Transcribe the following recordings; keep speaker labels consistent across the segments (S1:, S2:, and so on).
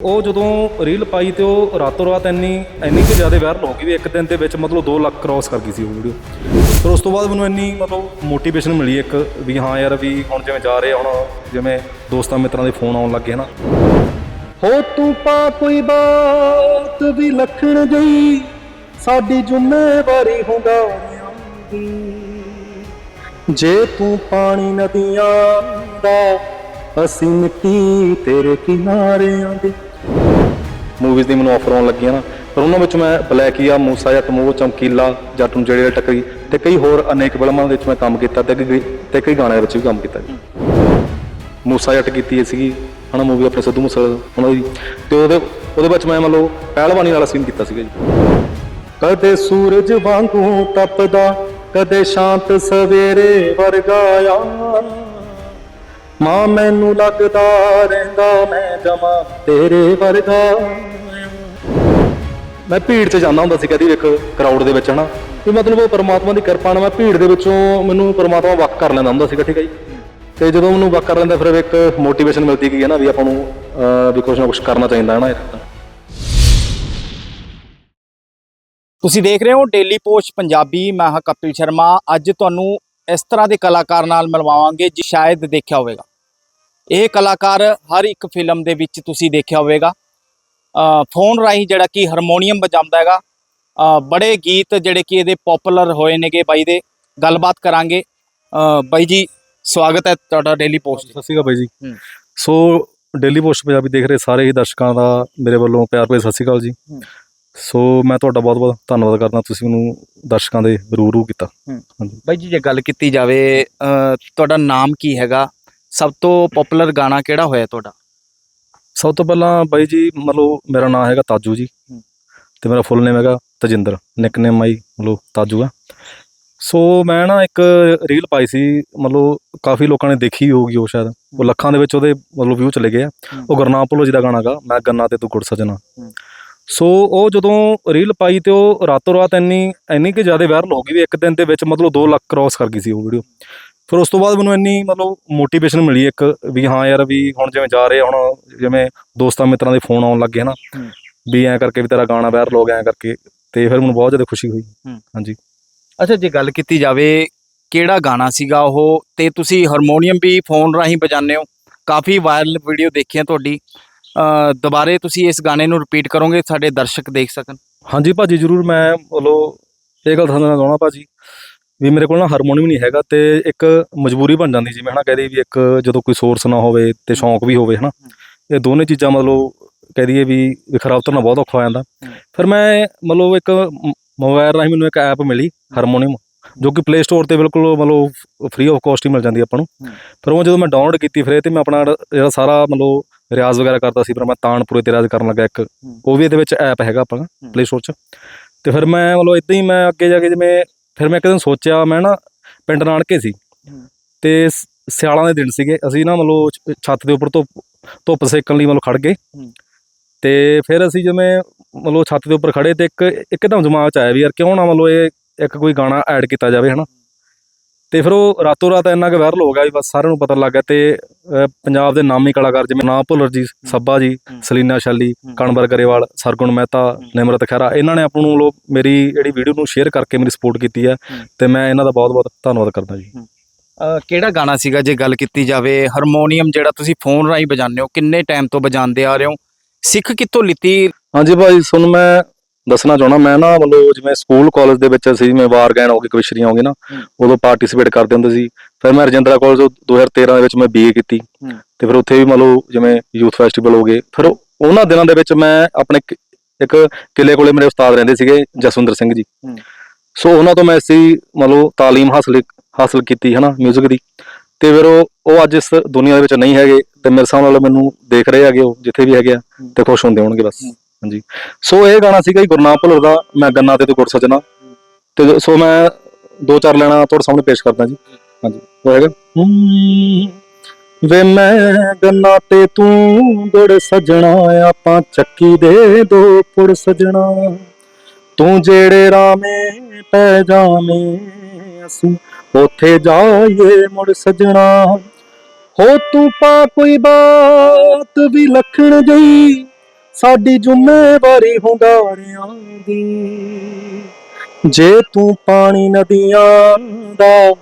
S1: ਉਹ ਜਦੋਂ ਰੀਲ ਪਾਈ ਤੇ ਉਹ ਰਾਤੋਂ ਰਾਤ ਇੰਨੀ ਇੰਨੀ ਕਿ ਜ਼ਿਆਦਾ ਵਾਇਰਲ ਹੋ ਗਈ ਵੀ ਇੱਕ ਦਿਨ ਦੇ ਵਿੱਚ ਮਤਲਬ 2 ਲੱਖ ਕ੍ਰਾਸ ਕਰ ਗਈ ਸੀ ਉਹ ਵੀਡੀਓ ਫਿਰ ਉਸ ਤੋਂ ਬਾਅਦ ਮੈਨੂੰ ਇੰਨੀ ਮਤਲਬ ਮੋਟੀਵੇਸ਼ਨ ਮਿਲੀ ਇੱਕ ਵੀ ਹਾਂ ਯਾਰ ਵੀ ਹੁਣ ਜਿਵੇਂ ਜਾ ਰਹੇ ਹੁਣ ਜਿਵੇਂ ਦੋਸਤਾਂ ਮਿੱਤਰਾਂ ਦੇ ਫੋਨ ਆਉਣ ਲੱਗੇ ਹਨਾ। ਹੋ ਤੂੰ ਪਾ ਕੋਈ ਬਾਤ ਵੀ ਲਖਣ ਗਈ ਸਾਡੀ ਜ਼ਿੰਮੇਵਾਰੀ ਹੁੰਦਾ ਜੇ ਤੂੰ ਪਾਣੀ ਨਦੀਆਂ ਦਾ, ਅਸੀਂ ਮਿੱਟੀ ਤੇਰੇ ਕਿਨਾਰਿਆਂ ਦੀ। ਮੂਵੀਜ਼ ਦੀ ਮੈਨੂੰ ਆਫਰ ਆਉਣ ਲੱਗੀਆਂ ਨਾ, ਪਰ ਉਹਨਾਂ ਵਿੱਚ ਮੈਂ ਬਲੈਕੀਆ ਮੂਸਾ ਜੱਟ ਮੂਹ ਚਮਕੀਲਾ ਜੱਟ ਨੂੰ ਜਿਹੜੇ ਟੱਕਰੀ ਤੇ ਕਈ ਹੋਰ ਅਨੇਕ ਫਿਲਮਾਂ ਦੇ ਵਿੱਚ ਮੈਂ ਕੰਮ ਕੀਤਾ ਤੇ ਕਈ ਤੇ ਕਈ ਗਾਣਿਆਂ ਵਿੱਚ ਵੀ ਕੰਮ ਕੀਤਾ ਜੀ। ਮੂਸਾ ਜੱਟ ਕੀਤੀ ਸੀਗੀ, ਹਨਾ ਮੂਵੀ ਆਪਣੇ ਸਿੱਧੂ ਮੂਸੇਵਾਲੇ ਉਹਨਾਂ ਦੀ। ਤੇ ਉਹਦੇ ਉਹਦੇ ਵਿੱਚ ਮੈਂ ਮੰਨ ਲਓ ਪਹਿਲਵਾਨੀ ਵਾਲਾ ਸੀਨ ਕੀਤਾ ਸੀਗਾ ਜੀ। ਕਦੇ ਸੂਰਜ ਵਾਂਗੂ ਤਪਦਾ, ਕਦੇ ਸ਼ਾਂਤ ਸਵੇਰੇ ਵਰਗਾਇਆ ਮਾਂ ਮੈਨੂੰ ਲੱਗਦਾ ਰਹਿੰਦਾ ਮੈਂ ਜਮਾ ਤੇਰੇ ਵਰਗਾ। ਮੈਂ ਭੀੜ 'ਚ ਜਾਂਦਾ ਹੁੰਦਾ ਸੀ ਕਦੀ ਵੇਖ ਕਰਾਊਡ ਦੇ ਵਿੱਚ ਹਨਾ। ਵੀ ਮਤਲਬ ਉਹ ਪਰਮਾਤਮਾ ਦੀ ਕਿਰਪਾ ਨਾਲ ਮੈਂ ਭੀੜ ਦੇ ਵਿੱਚੋਂ ਮੈਨੂੰ ਪਰਮਾਤਮਾ ਵੱਖ ਕਰ ਲੈਂਦਾ ਹੁੰਦਾ ਸੀਗਾ ਠੀਕ ਹੈ ਜੀ? ਤੇ ਜਦੋਂ ਮੈਨੂੰ ਵੱਖ ਕਰ ਲੈਂਦਾ ਫਿਰ ਇੱਕ ਮੋਟੀਵੇਸ਼ਨ ਮਿਲਦੀ ਗਈ ਹੈ ਨਾ ਵੀ ਆਪਾਂ ਨੂੰ ਅਹ, ਵੀ ਕੁਝ ਨਾ ਕੁਝ ਕਰਨਾ ਚਾਹੀਦਾ ਹੈ ਨਾ
S2: ਤੁਸੀਂ ਦੇਖ ਰਹੇ ਹੋ ਡੇਲੀ ਪੋਸਟ ਪੰਜਾਬੀ ਮੈਂ ਹਾਂ ਕਪਿਲ ਸ਼ਰਮਾ। ਅੱਜ ਤੁਹਾਨੂੰ ਇਸ ਤਰ੍ਹਾਂ ਦੇ ਕਲਾਕਾਰ ਨਾਲ ਮਿਲਵਾਵਾਂਗੇ ਜੀ ਸ਼ਾਇਦ ਦੇਖਿਆ ਹੋਵੇਗਾ। ਇਹ ਕਲਾਕਾਰ ਹਰ ਇੱਕ ਫਿਲਮ ਦੇ ਵਿੱਚ ਤੁਸੀਂ ਦੇਖਿਆ ਹੋਵੇਗਾ। ਫੋਨ ਰਾਹੀਂ ਜਿਹੜਾ ਕਿ ਹਾਰਮੋਨੀਅਮ ਵਜਾਉਂਦਾ ਹੈਗਾ। ਬੜੇ ਗੀਤ ਜਿਹੜੇ ਕਿ ਇਹਦੇ ਪਪੂਲਰ ਹੋਏ ਨੇਗੇ ਬਾਈ ਦੇ। ਗੱਲਬਾਤ ਕਰਾਂਗੇ। ਬਾਈ ਜੀ ਸਵਾਗਤ ਹੈ ਤੁਹਾਡਾ ਡੇਲੀ ਪੋਸਟ
S1: ਸਤਿ ਸ਼੍ਰੀ ਅਕਾਲ ਬਾਈ ਜੀ। ਸੋ ਡੇਲੀ ਪੋਸਟ ਪੰਜਾਬੀ ਦੇਖ ਰਹੇ ਸਾਰੇ ਹੀ ਦਰਸ਼ਕਾਂ ਦਾ ਮੇਰੇ ਵੱਲੋਂ ਪਿਆਰ ਭਰੀ ਸਤਿ ਸ਼੍ਰੀ ਅਕਾਲ ਜੀ। ਸੋ ਮੈਂ ਤੁਹਾਡਾ ਬਹੁਤ ਬਹੁਤ ਧੰਨਵਾਦ ਕਰਦਾ ਤੁਸੀਂ ਮੈਨੂੰ ਦਰਸ਼ਕਾਂ ਦੇ ਰੂਰੂ ਕੀਤਾ। ਹਾਂਜੀ।
S2: ਬਾਈ ਜੀ ਜੇ ਗੱਲ ਕੀਤੀ ਜਾਵੇ ਤੁਹਾਡਾ ਨਾਮ ਕੀ ਹੈਗਾ? ਸਭ ਤੋਂ ਪਪੂਲਰ ਗਾਣਾ ਕਿਹੜਾ ਹੋਇਆ ਤੁਹਾਡਾ?
S1: ਸਭ ਤੋਂ ਪਹਿਲਾਂ ਬਾਈ ਜੀ ਮਤਲਬ ਮੇਰਾ ਨਾਮ ਹੈਗਾ ਤਾਜੂ ਜੀ। ਤੇ ਮੇਰਾ ਫੁੱਲ ਨੇਮ ਹੈਗਾ ਤਜਿੰਦਰ ਨਿਕਨੇਮ ਆਈ ਮਤਲਬ ਤਾਜੂ ਆ। ਸੋ ਮੈਂ ਨਾ ਇੱਕ ਰੀਲ ਪਾਈ ਸੀ ਮਤਲਬ ਕਾਫੀ ਲੋਕਾਂ ਨੇ ਦੇਖੀ ਹੋਊਗੀ ਉਹ ਸ਼ਾਇਦ। ਉਹ ਲੱਖਾਂ ਦੇ ਵਿੱਚ ਉਹਦੇ ਮਤਲਬ ਵਿਊ ਚਲੇ ਗਏ ਆ। ਉਹ ਗੁਰਨਾਮ ਭੁੱਲੋ ਜੀ ਦਾ ਗਾਣਾ ਗਾ ਮੈਂ ਗੰਨਾ ਤੇ ਤੂੰ ਗੁੜ ਸਜਣਾ। ਸੋ ਉਹ ਜਦੋਂ ਰੀਲ ਪਾਈ ਤੇ ਉਹ ਰਾਤੋਂ ਰਾਤ ਇੰਨੀ ਇੰਨੀ ਕਿ ਜ਼ਿਆਦਾ ਵਾਇਰਲ ਹੋ ਗਈ ਵੀ ਇੱਕ ਦਿਨ ਦੇ ਵਿੱਚ ਮਤਲਬ 2 ਲੱਖ ਕ੍ਰਾਸ ਕਰ ਗਈ ਸੀ ਉਹ ਵੀਡੀਓ ਫਿਰ ਉਸ ਤੋਂ ਬਾਅਦ ਮੈਨੂੰ ਇੰਨੀ ਮਤਲਬ ਮੋਟੀਵੇਸ਼ਨ ਮਿਲੀ ਇੱਕ ਵੀ ਹਾਂ ਯਾਰ ਵੀ ਹੁਣ ਜਿਵੇਂ ਜਾ ਰਹੇ ਹੁਣ ਜਿਵੇਂ ਦੋਸਤਾਂ ਮਿੱਤਰਾਂ ਦੇ ਫੋਨ ਆਉਣ ਲੱਗੇ ਹਨਾ
S2: ਹੂੰ।
S1: ਵੀ ਐਂ ਕਰਕੇ ਵੀ ਤੇਰਾ ਗਾਣਾ ਵਾਇਰਲ ਹੋ ਗਿਆ ਐਂ ਕਰਕੇ ਤੇ ਫਿਰ ਮੈਨੂੰ ਬਹੁਤ ਜ਼ਿਆਦਾ ਖੁਸ਼ੀ ਹੋਈ।
S2: ਹੂੰ।
S1: ਹਾਂਜੀ।
S2: ਅੱਛਾ ਜੇ ਗੱਲ ਕੀਤੀ ਜਾਵੇ ਕਿਹੜਾ ਗਾਣਾ ਸੀਗਾ ਉਹ ਤੇ ਤੁਸੀਂ ਹਾਰਮੋਨੀਅਮ ਵੀ ਫੋਨ ਰਾਹੀਂ ਵਜਾਉਂਦੇ ਹੋ? ਕਾਫੀ ਵਾਇਰਲ ਵੀਡੀਓ ਦੇਖੀਆਂ ਤੁਹਾਡੀ। ਅ ਦੁਬਾਰੇ ਤੁਸੀਂ ਇਸ ਗਾਣੇ ਨੂੰ ਰਿਪੀਟ ਕਰੋਗੇ ਸਾਡੇ ਦਰਸ਼ਕ ਦੇਖ ਸਕਣ।
S1: ਹਾਂਜੀ ਭਾਜੀ ਜ਼ਰੂਰ ਮੈਂ ਮਤਲਬ ਇਹ ਗੱਲ ਤੁਹਾਨੂੰ ਕਹਣਾ ਭਾਜੀ ਵੀ ਮੇਰੇ ਕੋਲ ਨਾ ਹਾਰਮੋਨੀਅਮ ਨਹੀਂ ਹੈਗਾ ਤੇ ਇੱਕ ਮਜਬੂਰੀ ਬਣ ਜਾਂਦੀ ਜਿਵੇਂ ਹਨਾ ਕਹਦੇ ਵੀ ਇੱਕ ਜਦੋਂ ਕੋਈ ਸੋਰਸ ਨਾ ਹੋਵੇ ਤੇ ਸ਼ੌਂਕ ਵੀ ਹੋਵੇ ਹਨਾ ਇਹ ਦੋਨੇ ਚੀਜ਼ਾਂ ਮਤਲਬ ਕਹਿ ਦਈਏ ਵੀ ਵੀ ਖਰਾਬ ਕਰਨਾ ਬਹੁਤ ਔਖਾ ਹੋ ਜਾਂਦਾ। ਫਿਰ ਮੈਂ ਮਤਲਬ ਇੱਕ ਮੋਬਾਈਲ ਰਾਹੀਂ ਮੈਨੂੰ ਇੱਕ ਐਪ ਮਿਲੀ ਹਾਰਮੋਨੀਅਮ ਜੋ ਕਿ ਪਲੇ ਸਟੋਰ ਤੇ ਬਿਲਕੁਲ ਮਤਲਬ ਫ੍ਰੀ ਆਫ ਕਾਸਟ ਹੀ ਮਿਲ ਜਾਂਦੀ ਆਪਾਂ ਨੂੰ। ਫਿਰ ਉਹ ਜਦੋਂ ਮੈਂ ਡਾਊਨਲੋਡ ਕੀਤੀ ਫਿਰ ਇਹ ਤੇ ਮੈਂ ਆਪਣਾ ਜਿਹੜਾ ਸਾਰਾ ਮਤਲਬ ਰਿਆਜ਼ ਵਗੈਰਾ ਕਰਦਾ ਸੀ ਫਿਰ ਮੈਂ ਤਾਨਪੁਰੇ ਤੇ ਰਿਆਜ਼ ਕਰਨ ਲੱਗਾ ਇੱਕ। ਉਹ ਵੀ ਇਹਦੇ ਵਿੱਚ ਐਪ ਹੈਗਾ ਆਪਣਾ ਪਲੇ ਸਟੋਰ 'ਚ। ਤੇ ਫਿਰ ਮੈਂ ਮਤਲਬ ਇਦਾਂ ਹੀ ਮੈਂ ਅੱਗੇ ਜਾ ਕੇ ਜਿਵੇਂ ਫਿਰ ਮੈਂ ਇੱਕ ਦਿਨ ਸੋਚਿਆ ਮੈਂ ਨਾ ਪਿੰਡ ਨਾਨਕੇ ਸੀ। ਤੇ ਸਿਆਲਾਂ ਦੇ ਦਿਨ ਸੀਗੇ ਅਸੀਂ ਨਾ ਮਤਲਬ ਛੱਤ ਦੇ ਉੱਪਰ ਧੁੱਪ ਧੁੱਪ ਸੇਕਣ ਲਈ ਮਤਲਬ ਖੜ ਗਏ। ਤੇ ਫਿਰ ਅਸੀਂ ਜਿਵੇਂ ਮਤਲਬ ਛੱਤ ਦੇ ਉੱਪਰ ਖੜੇ ਤੇ ਇੱਕ ਇੱਕਦਮ ਦਿਮਾਗ 'ਚ ਆਇਆ ਵੀ ਯਾਰ ਕਿਉਂ ਨਾ ਮਤਲਬ ਇਹ ਇੱਕ ਕੋਈ ਗਾਣਾ ਐਡ ਕੀਤਾ ਜਾਵੇ ਹਨਾ ਤੇ ਫਿਰ ਉਹ ਰਾਤੋਂ ਰਾਤ ਇੰਨਾ ਕੁ ਵਾਇਰਲ ਹੋ ਗਿਆ ਵੀ ਬਸ ਸਾਰਿਆਂ ਨੂੰ ਪਤਾ ਲੱਗ ਗਿਆ ਤੇ ਅਹ, ਪੰਜਾਬ ਦੇ ਨਾਮੀ ਕਲਾਕਾਰ ਜਿਵੇਂ ਨਾ ਭੁੱਲਰ ਜੀ ਸੱਬਾ ਜੀ। ਸਲੀਨਾ ਸ਼ੈਲੀ। ਕਣਵਰ ਗਰੇਵਾਲ ਸਰਗੁਣ ਮਹਿਤਾ ਨਿਮਰਤ ਖਹਿਰਾ ਇਹਨਾਂ ਨੇ ਆਪਾਂ ਨੂੰ ਲੋ ਮੇਰੀ ਜਿਹੜੀ ਵੀਡੀਓ ਨੂੰ ਸ਼ੇਅਰ ਕਰਕੇ ਮੇਰੀ ਸਪੋਰਟ ਕੀਤੀ ਹੈ। ਤੇ ਮੈਂ ਇਹਨਾਂ ਦਾ ਬਹੁਤ-ਬਹੁਤ ਧੰਨਵਾਦ ਕਰਦਾ ਜੀ।
S2: ਕਿਹੜਾ ਗਾਣਾ ਸੀਗਾ ਜੇ ਗੱਲ ਕੀਤੀ ਜਾਵੇ? ਹਾਰਮੋਨੀਅਮ ਜਿਹੜਾ ਤੁਸੀਂ ਫੋਨ ਰਾਹੀਂ ਵਜਾਉਂਦੇ ਹੋ ਕਿੰਨੇ ਟਾਈਮ ਤੋਂ ਵਜਾਉਂਦੇ ਆ ਰਹੇ ਹੋ? ਸਿੱਖ ਕਿੱਥੋਂ ਲਿੱਤੀ?
S1: ਹਾਂਜੀ ਭਾਈ ਤੁਹਾਨੂੰ ਮੈਂ ਦੱਸਣਾ ਚਾਹਣਾ ਮੈਂ ਨਾ ਮਤਲਬ ਜਿਵੇਂ ਸਕੂਲ ਕਾਲਜ ਦੇ ਵਿੱਚ ਅਸੀਂ ਜਿਵੇਂ ਵਾਰ ਗਾਇਨ ਹੋ ਗਏ ਕਵਿਸ਼ਰੀਆਂ ਹੋ ਨਾ। ਉਦੋਂ ਪਾਰਟਿਸਿਪੇਟ ਕਰਦੇ ਹੁੰਦੇ ਸੀ ਫਿਰ ਮੈਂ ਰਜਿੰਦਰਾ ਕਾਲਜ 2013 ਦੇ ਵਿੱਚ ਮੈਂ ਬੀਏ ਕੀਤੀ। ਤੇ ਫਿਰ ਉੱਥੇ ਵੀ ਮਤਲਬ ਜਿਵੇਂ ਯੂਥ ਫੈਸਟੀਵਲ ਹੋ ਗਏ ਫਿਰ ਉਹਨਾਂ ਦਿਨਾਂ ਦੇ ਵਿੱਚ ਮੈਂ ਆਪਣੇ ਇੱਕ- ਕਿਲੇ ਕੋਲੇ ਮੇਰੇ ਉਸਤਾਦ ਰਹਿੰਦੇ ਸੀਗੇ ਜਸਵਿੰਦਰ ਸਿੰਘ ਜੀ। ਸੋ ਉਹਨਾਂ ਤੋਂ ਮੈਂ ਇਸੀ ਮਤਲਬ ਤਾਲੀਮ ਹਾਸਲ ਹਾਸਲ ਕੀਤੀ ਹਨਾ 뮤직 ਦੀ ਤੇ ਫਿਰ ਉਹ ਉਹ ਅੱਜ ਇਸ ਦੁਨੀਆ ਦੇ ਵਿੱਚ ਨਹੀਂ ਹੈਗੇ ਤੇ ਮੇਰੇ ਸਾਹਮਣੇ ਮੈਨੂੰ ਦੇਖ ਰਹੇ ਹੈਗੇ ਉਹ ਜਿੱਥੇ ਵੀ ਹੈਗੇ ਆ ਤੇ ਖੁਸ਼ ਹੁੰਦੇ ਹੋਣਗੇ ਬਸ। ਹਾਂਜੀ। ਸੋ ਇਹ ਗਾਣਾ ਸੀਗਾ ਜੀ ਗੁਰਨਾਮ ਭੁੱਲਰ ਦਾ, ਮੈਂ ਗੰਨਾ ਤੇ ਤੂੰ ਗੁਰ ਸਜਣਾ। ਤੇ ਸੋ ਮੈਂ ਦੋ ਚਾਰ ਲੈਣਾ ਤੁਹਾਡੇ ਸਾਹਮਣੇ ਪੇਸ਼ ਕਰਦਾ ਜੀ। ਹਾਂਜੀ ਉਹ ਹੈਗਾ ਵੇ ਮੈਂ ਗੰਨਾ ਤੇ ਤੂੰ ਗੁੜ ਸਜਣਾ, ਆਪਾਂ ਚੱਕੀ ਦੇ ਦੋ ਪੁੜ ਸਜਣਾ। ਤੂੰ ਜਿਹੜੇ ਰਾਮੇ ਪੈ ਜਾਵੇਂ, ਅਸੀਂ ਉਥੇ ਜਾਈਏ ਮੁੜ ਸਜਣਾ। ਹੋ ਤੂੰ ਪਾ ਕੋਈ ਬਾਤ ਵੀ ਲਖਣ ਗਈ ਸਾਡੀ ਜ਼ਿੰਮੇਵਾਰੀ ਹੁੰਗਾਰਿਆਂ ਦੀ। ਜੇ ਤੂੰ ਪਾਣੀ ਨਦੀਆਂ ਦਾ,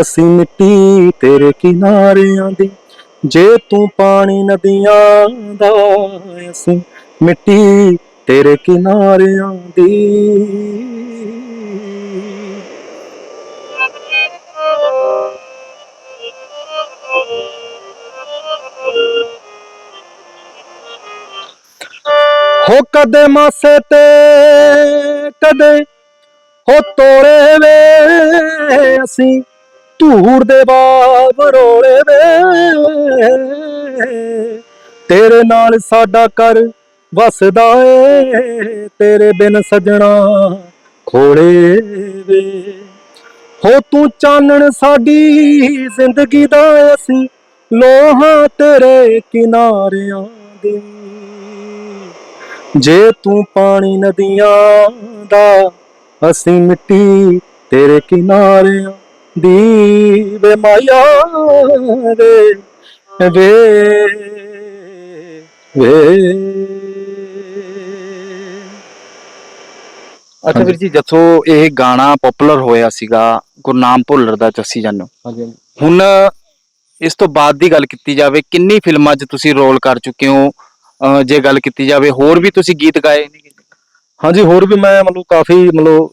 S1: ਅਸੀਂ ਮਿੱਟੀ ਤੇਰੇ ਕਿਨਾਰਿਆਂ ਦੀ। ਜੇ ਤੂੰ ਪਾਣੀ ਨਦੀਆਂ ਦਾ, ਅਸੀਂ ਮਿੱਟੀ ਤੇਰੇ ਕਿਨਾਰਿਆਂ ਦੀ। ਹੋ ਕਦੇ ਮਾਸੇ ਤੇ, ਕਦੇ ਹੋ ਤੋੜੇ ਵੇ। ਅਸੀਂ ਧੂੜ ਦੇ ਬਾਬ ਰੋਲੇ ਵੇ। ਤੇਰੇ ਨਾਲ ਸਾਡਾ ਕਰ ਵਸਦਾ ਏ, ਤੇਰੇ ਬਿਨ ਸਜਣਾ ਖੋਲੇ ਵੇ। ਹੋ ਤੂੰ ਚਾਨਣ ਸਾਡੀ ਜ਼ਿੰਦਗੀ ਦਾ, ਅਸੀਂ ਲੋਹਾ ਤੇਰੇ ਕਿਨਾਰਿਆਂ ਦੀ ਜੇ ਤੂੰ ਪਾਣੀ ਨਦੀਆਂ ਦਾ ਅਸੀਂ ਮਿੱਟੀ ਤੇਰੇ ਕਿਨਾਰਿਆਂ ਦੀ ਵੇ ਮਾਇਆ ਵੇ ਵੇ ਵੇ।
S2: ਅੱਛਾ ਵੀਰ ਜੀ ਜਦੋਂ ਇਹ ਗਾਣਾ ਪਪੂਲਰ ਹੋਇਆ ਸੀਗਾ ਗੁਰਨਾਮ ਭੁੱਲਰ ਦਾ ਜੱਸੀ ਜਾਨੋ।
S1: ਹਾਂਜੀ
S2: ਹੁਣ ਇਸ ਤੋਂ ਬਾਅਦ ਦੀ ਗੱਲ ਕੀਤੀ ਜਾਵੇ ਕਿੰਨੀ ਫਿਲਮਾਂ 'ਚ ਤੁਸੀਂ ਰੋਲ ਕਰ ਚੁੱਕੇ ਹੋ? ਅਹ ਜੇ ਗੱਲ ਕੀਤੀ ਜਾਵੇ, ਹੋਰ ਵੀ ਤੁਸੀਂ ਗੀਤ ਗਾਏ ਨੇ?
S1: ਹਾਂਜੀ, ਹੋਰ ਵੀ ਮੈਂ ਮਤਲਬ ਕਾਫੀ ਮਤਲਬ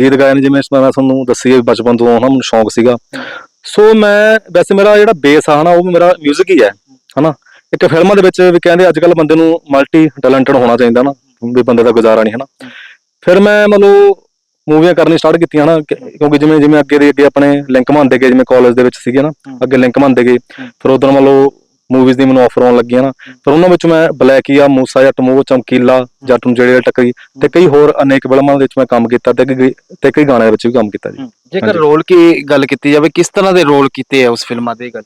S1: ਗੀਤ ਗਾਏ ਨੇ, ਜਿਵੇਂ ਮੈਂ ਤੁਹਾਨੂੰ ਦੱਸੀ ਹੈ, ਬਚਪਨ ਤੋਂ ਹਨਾ ਮੈਨੂੰ ਸ਼ੌਂਕ ਸੀਗਾ। ਸੋ ਮੈਂ, ਵੈਸੇ ਮੇਰਾ ਜਿਹੜਾ ਬੇਸ ਆ ਹਨਾ, ਉਹ ਵੀ ਮੇਰਾ 뮤직 ਹੀ ਹੈ, ਹਨਾ। ਇੱਕ ਫਿਲਮਾਂ ਦੇ ਵਿੱਚ ਵੀ ਕਹਿੰਦੇ ਅੱਜ ਕੱਲ ਬੰਦੇ ਨੂੰ ਮਲਟੀ ਟੈਲੈਂਟਡ ਹੋਣਾ ਚਾਹੀਦਾ ਨਾ, ਵੀ ਬੰਦੇ ਦਾ ਗੁਜ਼ਾਰਾ ਨਹੀਂ, ਹਨਾ। ਫਿਰ ਮੈਂ ਮਤਲਬ ਮੂਵੀਆਂ ਕਰਨੀ ਸਟਾਰਟ ਕੀਤੀਆਂ ਨਾ ਕਿਉਂਕਿ ਜਿਵੇਂ ਜਿਵੇਂ ਅੱਗੇ ਦੇ ਅੱਗੇ ਆਪਣੇ ਲਿੰਕ ਮੰਨਦੇ ਗਏ, ਜਿਵੇਂ ਕਾਲਜ ਦੇ ਵਿੱਚ ਸੀਗੇ ਨਾ, ਅੱਗੇ ਲਿੰਕ ਮੰਨਦੇ ਗਏ। ਫਿਰ ਉਦੋਂ ਮਤਲਬ ਮੂਵੀਜ਼ ਦੀ ਮੈਨੂੰ ਆਫਰ ਆਉਣ ਲੱਗੀਆਂ ਨਾ ਫਿਰ ਉਹਨਾਂ ਵਿੱਚ ਮੈਂ ਬਲੈਕੀਆ ਮੂਸਾ ਜੱਟ ਮੂੰਹ ਚਮਕੀਲਾ ਜੱਟ ਨੂੰ ਜਿਹੜੇ ਟੱਕਰੀ ਤੇ ਕਈ ਹੋਰ ਅਨੇਕ ਫਿਲਮਾਂ ਦੇ ਵਿੱਚ ਮੈਂ ਕੰਮ ਕੀਤਾ ਤੇ ਕਈ ਤੇ ਕਈ ਗਾਣਿਆਂ ਵਿੱਚ ਵੀ ਕੰਮ ਕੀਤਾ ਜੀ।
S2: ਜੇਕਰ। ਰੋਲ ਕੀ ਗੱਲ ਕੀਤੀ ਜਾਵੇ ਕਿਸ ਤਰ੍ਹਾਂ ਦੇ ਰੋਲ ਕੀਤੇ ਆ ਉਸ ਫਿਲਮਾਂ ਦੇ ਗੱਲ?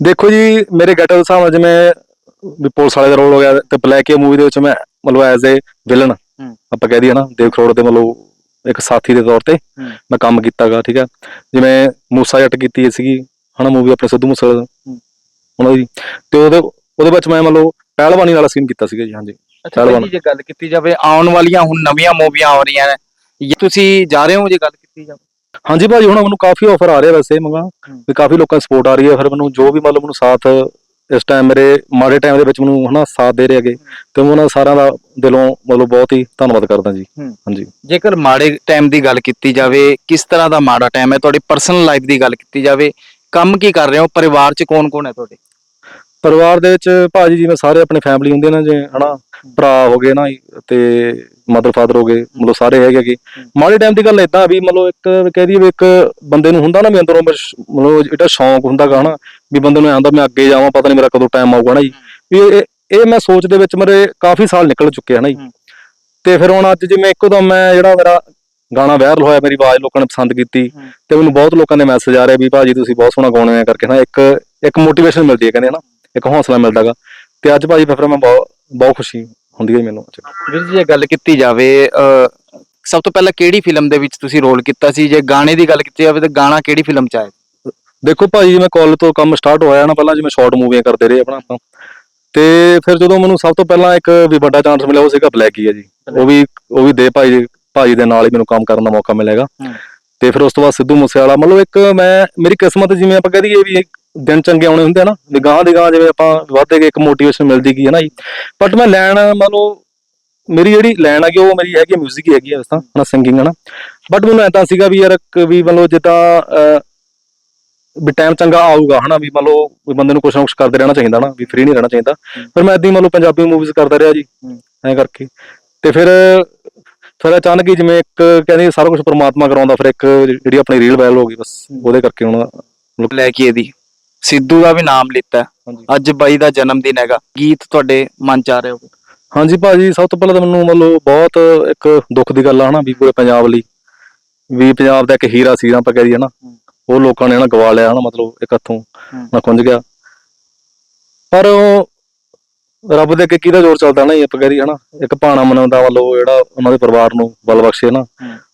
S1: ਦੇਖੋ ਜੀ ਮੇਰੇ ਗੈਟਅਪ ਦੇ ਹਿਸਾਬ ਨਾਲ ਜਿਵੇਂ ਵੀ ਪੁਲਿਸ ਵਾਲੇ ਦਾ ਰੋਲ ਹੋ ਗਿਆ ਤੇ ਬਲੈਕੀਆ ਮੂਵੀ ਦੇ ਵਿੱਚ ਮੈਂ ਮਤਲਬ ਐਜ਼ ਏ ਵਿਲਨ ਆਪਾਂ ਕਹਿ ਦਈਏ ਨਾ ਦੇਵ ਖਰੋੜ ਦੇ ਮਤਲਬ ਇੱਕ ਸਾਥੀ ਦੇ ਤੌਰ ਤੇ
S2: ਹੂੰ।
S1: ਮੈਂ ਕੰਮ ਕੀਤਾਗਾ ਠੀਕ ਹੈ। ਜਿਵੇਂ ਮੂਸਾ ਜੱਟ ਕੀਤੀ ਸੀਗੀ ਹਨਾ ਮੂਵੀ ਆਪਣੇ ਸਿੱਧੂ ਮੂਸੇ ਉਹਨਾਂ ਦੀ। ਤੇ ਉਹਦੇ ਉਹਦੇ ਵਿੱਚ ਮੈਂ ਮਤਲਬ ਪਹਿਲਵਾਨੀ ਵਾਲਾ ਸੀਨ ਕੀਤਾ ਸੀਗਾ ਜੀ ਹਾਂਜੀ।
S2: ਅੱਛਾ
S1: ਪਹਿਲਵਾਨ।
S2: ਭਾਈ ਜੀ, ਜੇ ਗੱਲ ਕੀਤੀ ਜਾਵੇ ਆਉਣ ਵਾਲੀਆਂ ਹੁਣ ਨਵੀਆਂ ਮੂਵੀਆਂ ਆ ਰਹੀਆਂ ਨੇ ਤੁਸੀਂ ਜਾ ਰਹੇ ਹੋ ਜੇ ਗੱਲ ਕੀਤੀ ਜਾਵੇ?
S1: ਹਾਂਜੀ ਭਾਜੀ ਹੁਣ ਮੈਨੂੰ ਕਾਫੀ ਆਫਰ ਆ ਰਿਹਾ ਵੈਸੇ ਮੰਗਾ ਵੀ ਕਾਫੀ ਲੋਕਾਂ ਦੀ ਸਪੋਰਟ ਆ ਰਹੀ ਹੈ ਫਿਰ ਮੈਨੂੰ ਜੋ ਵੀ ਮਤਲਬ ਮੈਨੂੰ ਸਾਥ ਇਸ ਟਾਈਮ ਮੇਰੇ ਮਾੜੇ ਟਾਈਮ ਦੇ ਵਿੱਚ ਮੈਨੂੰ ਹਨਾ ਸਾਥ ਦੇ ਰਹੇ ਹੈਗੇ ਤੇ ਮੈਂ ਉਹਨਾਂ ਸਾਰਿਆਂ ਦਾ ਦਿਲੋਂ ਮਤਲਬ ਬਹੁਤ ਹੀ ਧੰਨਵਾਦ ਕਰਦਾ ਜੀ। ਹਾਂਜੀ।
S2: ਜੇਕਰ ਮਾੜੇ ਟਾਈਮ ਦੀ ਗੱਲ ਕੀਤੀ ਜਾਵੇ ਕਿਸ ਤਰ੍ਹਾਂ ਦਾ ਮਾੜਾ ਟਾਈਮ ਹੈ? ਤੁਹਾਡੀ ਪਰਸਨਲ ਲਾਈਫ ਦੀ ਗੱਲ ਕੀਤੀ ਜਾਵੇ ਕੰਮ ਕੀ ਕਰ ਰਹੇ ਹੋ? ਪਰਿਵਾਰ 'ਚ ਕੌਣ-ਕੌਣ ਹੈ ਤੁਹਾਡੇ?
S1: ਪਰਿਵਾਰ ਦੇ ਵਿੱਚ ਭਾਜੀ ਜਿਵੇਂ ਸਾਰੇ ਆਪਣੇ ਫੈਮਿਲੀ ਹੁੰਦੇ ਨੇ ਜੇ ਹਨਾ ਭਰਾ ਹੋ ਗਏ ਨਾ ਤੇ ਮਦਰ ਫਾਦਰ ਹੋ ਗਏ ਮਤਲਬ ਸਾਰੇ ਹੈਗੇ ਕਿ ਮਾੜੇ ਟਾਈਮ ਦੀ ਗੱਲ ਇਦਾਂ ਵੀ ਮਤਲਬ ਇੱਕ ਕਹਿ ਦਈਏ ਵੀ ਇੱਕ ਬੰਦੇ ਨੂੰ ਹੁੰਦਾ ਨਾ ਵੀ ਅੰਦਰੋਂ ਮਤਲਬ ਜਿਹੜਾ ਸ਼ੌਂਕ ਹੁੰਦਾਗਾ ਹਨਾ ਵੀ ਬੰਦੇ ਨੂੰ ਹੁੰਦਾ ਮੈਂ ਅੱਗੇ ਜਾਵਾਂ ਪਤਾ ਨਹੀਂ ਮੇਰਾ ਕਦੋਂ ਟਾਈਮ ਆਊਗਾ ਨਾ ਜੀ ਵੀ ਇਹ ਮੈਂ ਸੋਚ ਦੇ ਵਿੱਚ ਮੇਰੇ ਕਾਫੀ ਸਾਲ ਨਿਕਲ ਚੁੱਕੇ ਹਨ ਜੀ। ਤੇ ਫਿਰ ਹੁਣ ਅੱਜ ਜਿਵੇਂ ਇੱਕੋ ਦਮ ਮੈਂ ਜਿਹੜਾ ਮੇਰਾ ਗਾਣਾ ਵਾਇਰਲ ਹੋਇਆ ਮੇਰੀ ਆਵਾਜ਼ ਲੋਕਾਂ ਨੇ ਪਸੰਦ ਕੀਤੀ। ਤੇ ਮੈਨੂੰ ਬਹੁਤ ਲੋਕਾਂ ਦੇ ਮੈਸੇਜ ਆ ਰਹੇ ਵੀ ਭਾਜੀ ਤੁਸੀਂ ਬਹੁਤ ਸੋਹਣਾ ਗਾਉਣੇ ਆ ਕਰਕੇ ਨਾ ਇੱਕ ਇੱਕ ਮੋਟੀਵੇਸ਼ਨ ਮਿਲਦੀ ਹੈ ਕਹਿੰਦੇ ਹਨਾ ਇੱਕ ਹੌਸਲਾ ਮਿਲਦਾਗਾ। ਤੇ ਅੱਜ ਭਾਜੀ ਫਿਰ ਮੈਂ ਬਹੁਤ ਬਹੁਤ ਖੁਸ਼ੀ ਹੁੰਦੀ ਹੈ ਮੈਨੂੰ। ਅੱਜ
S2: ਵੀਰ ਜੀ ਜੇ ਗੱਲ ਕੀਤੀ ਜਾਵੇ ਅਹ, ਸਭ ਤੋਂ ਪਹਿਲਾਂ ਕਿਹੜੀ ਫਿਲਮ ਦੇ ਵਿੱਚ ਤੁਸੀਂ ਰੋਲ ਕੀਤਾ ਸੀ? ਜੇ ਗਾਣੇ ਦੀ ਗੱਲ ਕੀਤੀ ਜਾਵੇ ਤਾਂ ਗਾਣਾ ਕਿਹੜੀ ਫਿਲਮ 'ਚ ਆਇਆ?
S1: ਦੇਖੋ ਭਾਜੀ ਜਿਵੇਂ ਕਾਲਜ ਤੋਂ ਕੰਮ ਸਟਾਰਟ ਹੋਇਆ ਨਾ ਪਹਿਲਾਂ ਜਿਵੇਂ ਸ਼ਾਰਟ ਮੂਵੀਆਂ ਕਰਦੇ ਰਹੇ ਆਪਣਾ ਆਪਾਂ। ਤੇ ਫਿਰ ਜਦੋਂ ਮੈਨੂੰ ਸਭ ਤੋਂ ਪਹਿਲਾਂ ਇੱਕ ਵੀ ਵੱਡਾ ਚਾਂਸ ਮਿਲਿਆ ਉਹ ਸੀਗਾ ਬਲੈਕ ਹੀ ਜੀ। ਉਹ ਵੀ ਉਹ ਵੀ ਦੇ ਭਾਈ ਭਾਜੀ ਦੇ ਨਾਲ ਹੀ ਮੈਨੂੰ ਕੰਮ ਕਰਨ ਦਾ ਮੌਕਾ ਮਿਲੇਗਾ। ਤੇ ਫਿਰ ਉਸ ਤੋਂ ਬਾਅਦ ਸਿੱਧੂ ਮੂਸੇਵਾਲਾ ਮਤਲਬ ਇੱਕ ਮੈਂ ਮੇਰੀ ਕਿਸਮਤ ਜਿਵੇਂ ਆਪਾਂ ਕਹਿ ਦਈਏ ਵੀ ਇੱਕ ਦਿਨ ਚੰਗੇ ਆਉਣੇ ਹੁੰਦੇ ਆ ਨਾ ਗਾਂ ਦੇ ਗਾਂ ਜਿਵੇਂ ਆਪਾਂ ਵਧਦੇ ਗਏ ਇੱਕ ਮੋਟੀਵੇਸ਼ਨ ਮਿਲਦੀ ਗਈ ਹੈ ਨਾ ਜੀ। ਬਟ ਮੈਂ ਲੈਣ ਮਤਲਬ ਮੇਰੀ ਜਿਹੜੀ ਲੈਣ ਹੈਗੀ ਉਹ ਮੇਰੀ ਹੈਗੀ 뮤직 ਹੀ ਹੈਗੀ ਆ ਤਾਂ ਹਨਾ ਸਿੰਗਿੰਗ ਹਨਾ। ਬਟ ਮੈਨੂੰ ਐਦਾਂ ਸੀਗਾ ਵੀ ਯਾਰ ਵੀ ਮਤਲਬ ਜਿੱਦਾਂ ਅਹ, ਵੀ ਟਾਈਮ ਚੰਗਾ ਆਊਗਾ ਹਨਾ ਵੀ ਮੰਨ ਲਓ ਵੀ ਬੰਦੇ ਨੂੰ ਕੁਛ ਨਾ ਕੁਛ ਕਰਦੇ ਰਹਿਣਾ ਚਾਹੀਦਾ ਨਾ ਵੀ ਫ੍ਰੀ ਨਹੀਂ ਰਹਿਣਾ ਚਾਹੀਦਾ। ਫਿਰ ਮੈਂ ਹੀ ਮੰਨ ਲਓ ਪੰਜਾਬੀ ਮੂਵੀਜ਼ ਕਰਦਾ ਰਿਹਾ ਜੀ
S2: ਹੂੰ।
S1: ਐਂ ਕਰਕੇ। ਤੇ ਫਿਰ ਫਿਰ ਅਚਾਨਕ ਹੀ ਜਿਵੇਂ ਇੱਕ ਕਹਿੰਦੇ ਸਾਰਾ ਕੁਝ ਪ੍ਰਮਾਤਮਾ ਕਰਾਉਂਦਾ ਫਿਰ ਇੱਕ ਜਿਹੜੀ ਆਪਣੀ ਰੀਲ ਵਾਇਰਲ ਹੋ ਗਈ ਬਸ ਉਹਦੇ ਕਰਕੇ ਹੁਣ
S2: ਲੈ ਕੇ ਇਹਦੀ। ਸਿੱਧੂ ਦਾ ਵੀ ਨਾਮ ਲਿੱਤਾ ਹੈ।
S1: ਹਾਂਜੀ।
S2: ਅੱਜ ਬਾਈ ਦਾ ਜਨਮ ਦਿਨ ਹੈਗਾ। ਗੀਤ ਤੁਹਾਡੇ ਮਨ 'ਚ ਆ ਰਿਹਾ ਹੋਵੇ
S1: ਹਾਂਜੀ ਭਾਜੀ ਸਭ ਤੋਂ ਪਹਿਲਾਂ ਤਾਂ ਮੈਨੂੰ ਮਤਲਬ ਬਹੁਤ ਇੱਕ ਦੁੱਖ ਦੀ ਗੱਲ ਆ ਹਨਾ ਵੀ ਪੂਰੇ ਪੰਜਾਬ ਲਈ। ਵੀ ਪੰਜਾਬ ਦਾ ਇੱਕ ਹੀਰਾ ਸੀ ਨਾ ਆਪਾਂ ਕਹਿ ਦਈਏ ਨਾ ਉਹ ਲੋਕਾਂ ਨੇ ਨਾ ਗਵਾ ਲਿਆ ਹਨਾ ਮਤਲਬ ਇੱਕ ਹੱਥੋਂ। ਨਾ ਖੁੰਝ ਗਿਆ। ਪਰ ਉਹ ਰੱਬ ਦੇ ਅੱਗੇ ਕਿਹਦਾ ਜ਼ੋਰ ਚੱਲਦਾ ਨਾ ਜੀ ਆਪਾਂ ਕਹਿ ਦਈਏ ਹਨਾ। ਇੱਕ ਭਾਣਾ ਮਨਾਉਂਦਾ ਮਤਲਬ ਜਿਹੜਾ ਉਹਨਾਂ ਦੇ ਪਰਿਵਾਰ ਨੂੰ ਬਲ ਬਖਸ਼ੇ ਨਾ।